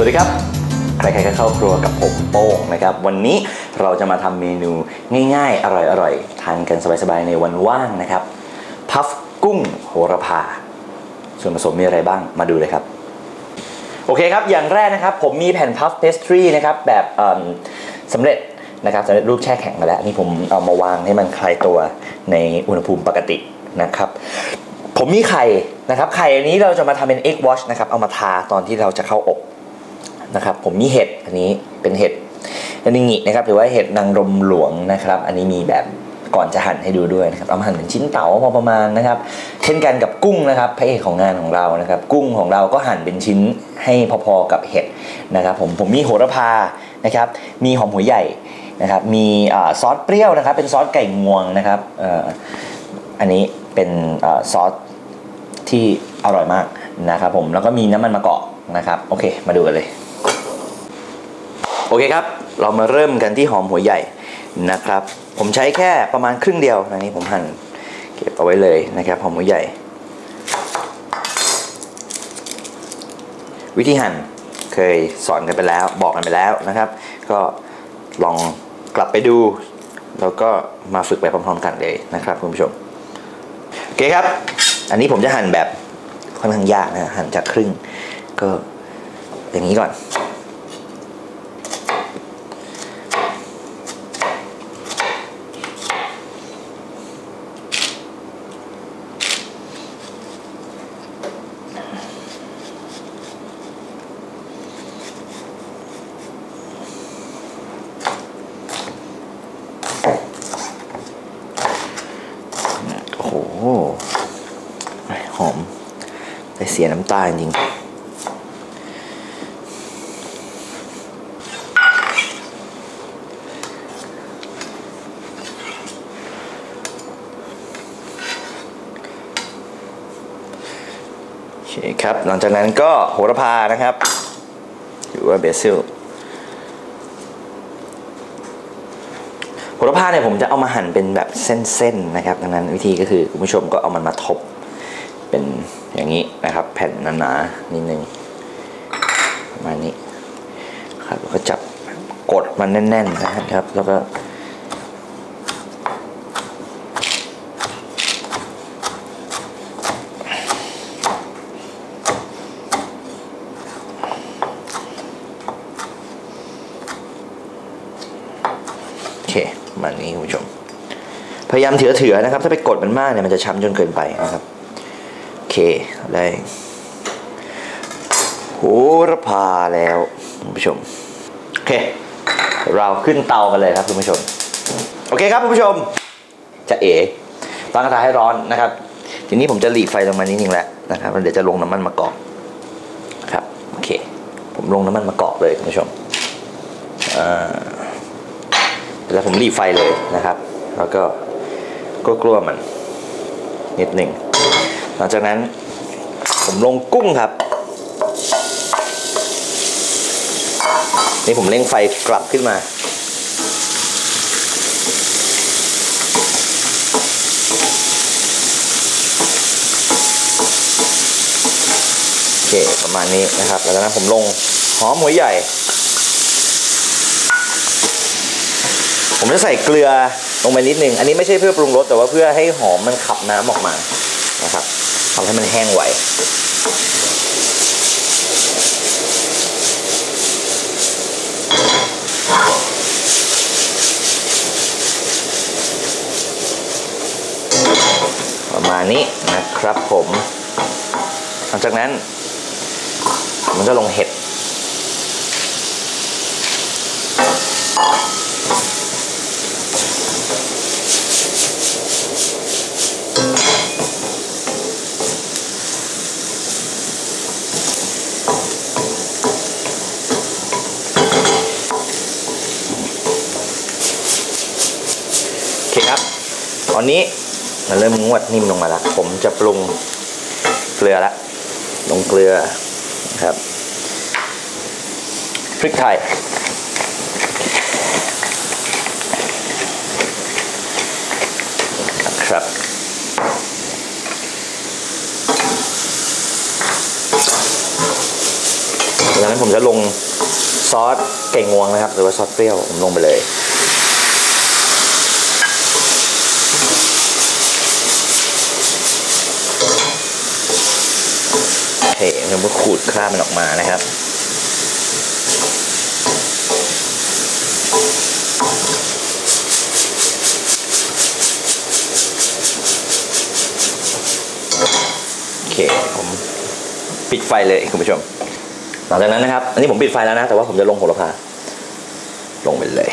สวัสดีครับใครๆก็เข้าครัวกับผมโป้งนะครับ วันนี้เราจะมาทำเมนูง่ายๆ อร่อยๆ ทานกันสบายๆ ในวันว่างนะครับ พัฟกุ้งโหระพา ส่วนผสมมีอะไรบ้างมาดูเลยครับ โอเคครับ อย่างแรกนะครับ ผมมีแผ่นพัฟเพสทรีนะครับ แบบสำเร็จนะครับสำเร็จรูปแช่แข็งมาแล้ว นี่ผมเอามาวางให้มันคลายตัวในอุณหภูมิปกตินะครับ ผมมีไข่นะครับ ไข่อันนี้เราจะมาทำเป็น egg wash นะครับ เอามาทาตอนที่เราจะเข้าอบ นะครับ ผมมีเห็ดอันนี้เป็นเห็ดอันนี้งินะครับหรือว่าเห็ดนางรมหลวงนะครับ อันนี้มีแบบก่อนจะหั่นให้ดูด้วยนะครับเอามาหั่นเป็นชิ้นเต๋าพอประมาณนะครับ เช่นกันกับกุ้งนะครับพระเอกของงานของเรานะครับ กุ้งของเราก็หั่นเป็นชิ้นให้พอๆกับเห็ดนะครับ ผมผมมีโหระพานะครับ มีหอมหัวใหญ่นะครับ มีอซอสเปรี้ยวนะครับ เป็นซอสไก่งวงนะครับอันนี้เป็นอซอสที่อร่อยมากนะครับ ผมแล้วก็มีน้ำมันมะกอกนะครับ โอเค มาดูกันเลย โอเคครับ เรามาเริ่มกันที่หอมหัวใหญ่นะครับ ผมใช้แค่ประมาณครึ่งเดียวนะนี่ผมหั่นเก็บเอาไว้เลยนะครับ หอมหัวใหญ่ วิธีหั่นเคยสอนกันไปแล้วบอกกันไปแล้วนะครับ ก็ลองกลับไปดู แล้วก็มาฝึกไปพร้อมๆกันเลยนะครับคุณผู้ชมโอเคครับ อันนี้ผมจะหั่นแบบค่อนข้างยากนะหั่นจากครึ่งก็อย่างนี้ก่อน โอ้โห หอมแต่เสียน้ำตาจริงโอเคครับ หลังจากนั้นก็โหระพานะครับหรือว่าเบซิลโหระพาเนี่ยผมจะเอามาหั่นเป็นแบบเส้นๆนะครับ ดังนั้นวิธีก็คือคุณผู้ชมก็เอามันมาทบ เป็นอย่างนี้นะครับ แผ่นหนาๆนิดนึงประมาณนี้ครับแล้วก็จับกดมันแน่นๆนะครับ แล้วก็โอเคมาณนี้คุณผู้ชม พยายามเถื่อๆนะครับ ถ้าไปกดมันมากเนี่ยมันจะช้ำจนเกินไปนะครับ ได้โหระพาแล้วคุณผู้ชม โอเค เราขึ้นเตากันเลยครับคุณผู้ชม โอเคครับคุณผู้ชม จะเอ๋ตั้งกระทะให้ร้อนนะครับ ทีนี้ผมจะหลีไฟลงมานิดนึงแล้วนะครับเดี๋ยวจะลงน้ำมันมะกอกครับโอเค ผมลงน้ำมันมะกอกเลยคุณผู้ชมแล้วผมหลีไฟเลยนะครับ แล้วก็ก็กลัวมันนิดหนึ่ง หลังจากนั้นผมลงกุ้งครับ นี่ผมเร่งไฟกลับขึ้นมา โอเค ประมาณนี้นะครับแล้วจากนั้นผมลงหอมหัวใหญ่ ผมจะใส่เกลือลงไปนิดนึง อันนี้ไม่ใช่เพื่อปรุงรสแต่ว่าเพื่อให้หอมมันขับน้ำออกมานะครับ ทำให้มันแห้งไวประมาณนี้นะครับผม หลังจากนั้นผมจะลงเห็ด คครับ ตอนนี้มันเริ่มงวดนิ่มลงมาแล้ว ผมจะปรุงเกลือละลงเกลือครับพริกไทยครับ จากนั้นผมผมจะลงซอสเก่งงวงนะครับ หรือว่าซอสเปรี้ยวผมลงไปเลย เคผมก็ขูดคราบมันออกมานะครับโอเคผมปิดไฟเลยคุณผู้ชม หลังจากนั้นนะครับ อันนี้ผมปิดไฟแล้วนะ แต่ว่าผมจะลงโหระพาลงไปเลย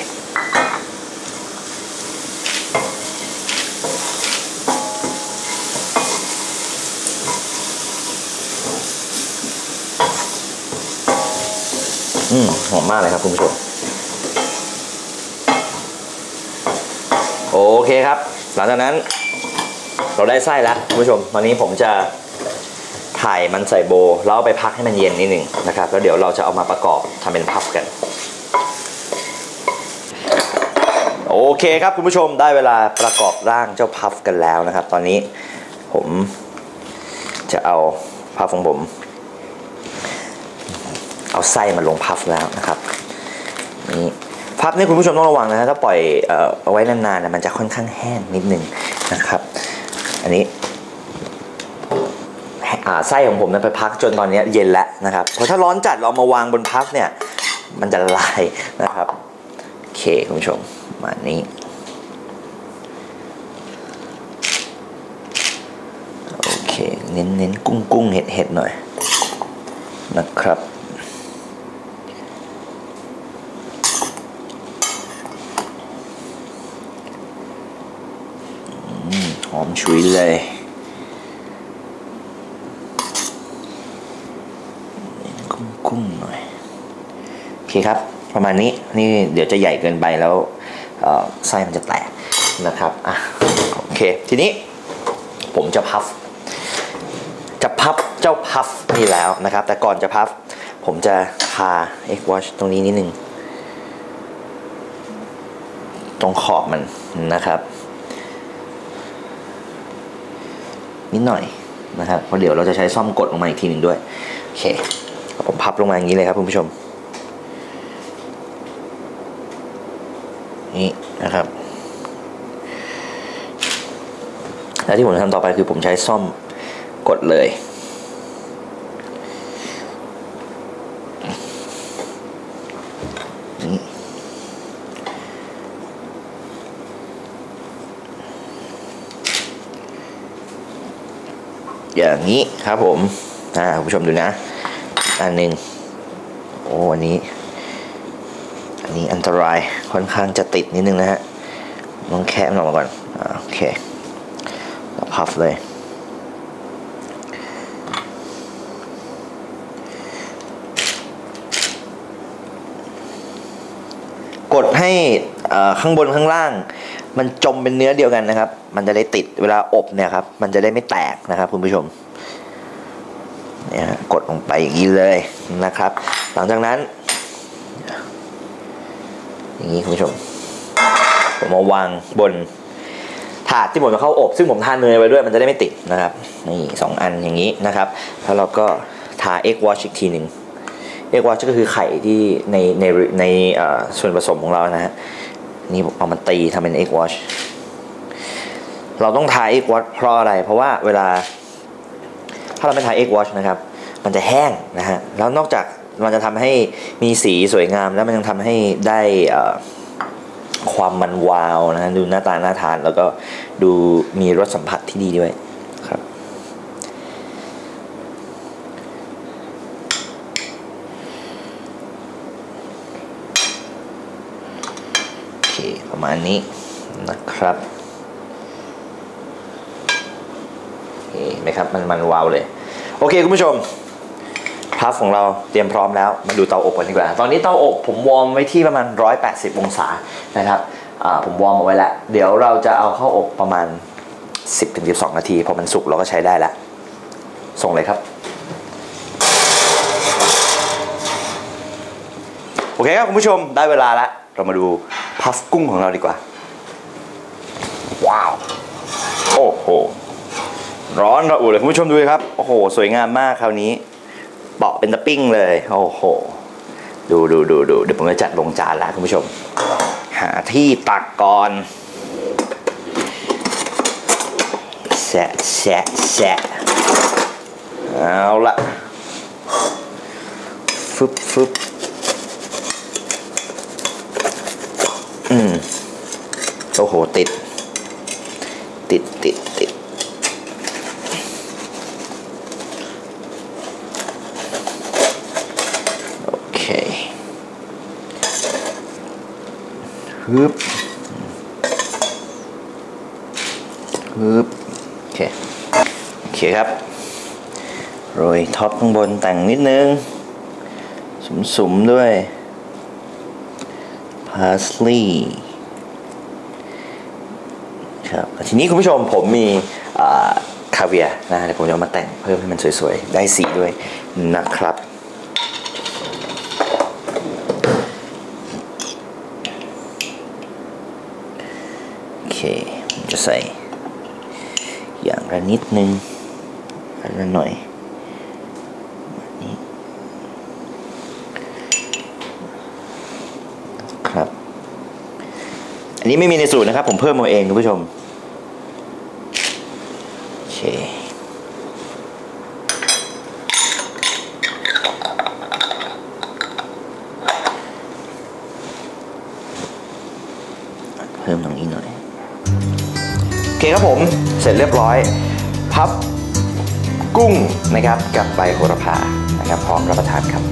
อืมหอมมากเลยครับคุณผู้ชมโอเคครับ หลังจากนั้นเราได้ไส้แล้วคุณผู้ชมตอนนี้ผมจะถ่ายมันใส่โบแล้วไปพักให้มันเย็นนิดหนึ่งนะครับ แล้วเดี๋ยวเราจะเอามาประกอบทำเป็นพัฟกัน โอเคครับคุณผู้ชมได้เวลาประกอบร่างเจ้าพัฟกันแล้วนะครับ ตอนนี้ผมจะเอาพัฟของผม เอาไส้มาลงพัฟแล้วนะครับนี่พัฟนี่คุณผู้ชมต้องระวังนะถ้าปล่อยเอาไว้นานๆนะมันจะค่อนข้างแห้งนิดนึงนะครับ อันนี้ไส้ของผมนั้นไปพักจนตอนนี้เย็นแล้วนะครับเพราะถ้าร้อนจัดเรามาวางบนพัฟเนี่ยมันจะละลายนะครับโอเคคุณผู้ชมมานี้โอเคเน้นเน้นกุ้งกุ้งเห็ดเห็ดหน่อยนะครับ ห อมฉุยเลยกุ้งกุ้งหน่อยโอเคครับ ประมาณนี้นี่เดี๋ยวจะใหญ่เกินไปแล้วไส้มันจะแตกนะครับอะโอเค ทีนี้ผมจะพัฟจะพับเจ้าพัฟนี่แล้วนะครับ แต่ก่อนจะพัฟผมจะทา X Watch ตรงนี้นิดนึง ตรงขอบมันนะครับ นิดหน่อยนะครับเพราะเดี๋ยวเราจะใช้ซ่อมกดลงมาอีกทีหนึ่งด้วยโอเคผมพับลงมาอย่างนี้เลยครับคุณผู้ชมนี่นะครับและที่ผมจะทำต่อไปคือผมใช้ซ่อมกดเลย อย่างนี้ครับผมอ่าคุณผู้ชมดูนะ อันหนึ่งโอ้อันนี้ อันนี้อันตรายค่อนข้างจะติดนิดนึงนะฮะลองแคะมันออกมาก่อนอโอเคแล้วพับเลยกดให้ข้างบนข้างล่าง มันจมเป็นเนื้อเดียวกันนะครับ มันจะได้ติดเวลาอบเนี่ยครับ มันจะได้ไม่แตกนะครับคุณผู้ชมเนี่ยกดลงไปอย่างนี้เลยนะครับ หลังจากนั้น อย่างนี้คุณผู้ชม ผมมาวางบนถาดที่ผมจะเข้าอบ ซึ่งผมทาเนยไว้ด้วยมันจะได้ไม่ติดนะครับนี่สองอันอย่างนี้นะครับ แล้วเราก็ทา egg wash อีกทีหนึ่ง egg wash ก็คือไข่ที่ในในในส่วนผสมของเรานะฮะ นี่เอามันตีทำเป็น egg wash เราต้องทา egg wash เพราะอะไร เพราะว่าเวลา ถ้าเราไม่ทา egg wash นะครับ มันจะแห้งนะฮะ แล้วนอกจากมันจะทำให้มีสีสวยงาม แล้วมันยังทำให้ได้ความมันวาวนะฮะดูหน้าตาน่าทาน แล้วก็ดูมีรสสัมผัสที่ดีด้วยครับ โอเค ประ มาณนี้นะครับเห็นไหมครับมันมันวาวเลย โอเคคุณผู้ชมพัฟของเราเตรียมพร้อมแล้ว มาดูเตาอบกันดีกว่า ตอนนี้เตาอบผมวอร์มไว้ที่ประมาณ 180 องศานะครับผมวอร์มเอาไว้แล้ว เดี๋ยวเราจะเอาเข้าอบประมาณ 10-12 นาที พอมันสุกเราก็ใช้ได้แล้ว ส่งเลยครับ โอเคครับคุณผู้ชมได้เวลาแล้ว เรามาดู พัฟกุ้งของเราดีกว่า ว้าว โอ้โห ร้อนระอุเลยคุณผู้ชมดูเลยครับ โอ้โห สวยงามมากคราวนี้ เปาะเป็นตะปิ้งเลย โอ้โห ดูดูดูดูเดี๋ยวผมจะจัดลงจานแล้วคุณผู้ชม หาที่ตักก่อนแสะแสะแสะเอาละฟึบฟึบอืม โอ้โหติด ติดติดติดโอเคฮึบฮึบโอเค โอเคครับ โรยท็อปข้างบนแต่งนิดนึง สุมๆด้วยพาสลีย์ ครับทีนี้คุณผู้ชมผมมีคาเวียนะเดี๋ยวผมจะมาแต่งเพิ่มให้มันสวยๆ ได้สีด้วยนะครับ โอเคจะใส่อย่างละนิดนึงอละหน่อยครับ อันนี้ไม่มีในสูตรนะครับ ผมเพิ่มมาเองคุณผู้ชม โอเค เพิ่มตรงนี้หน่อยโอเคครับผมเสร็จเรียบร้อย พับกุ้งนะครับกับใบโหระพานะครับพร้อมรับประทานครับ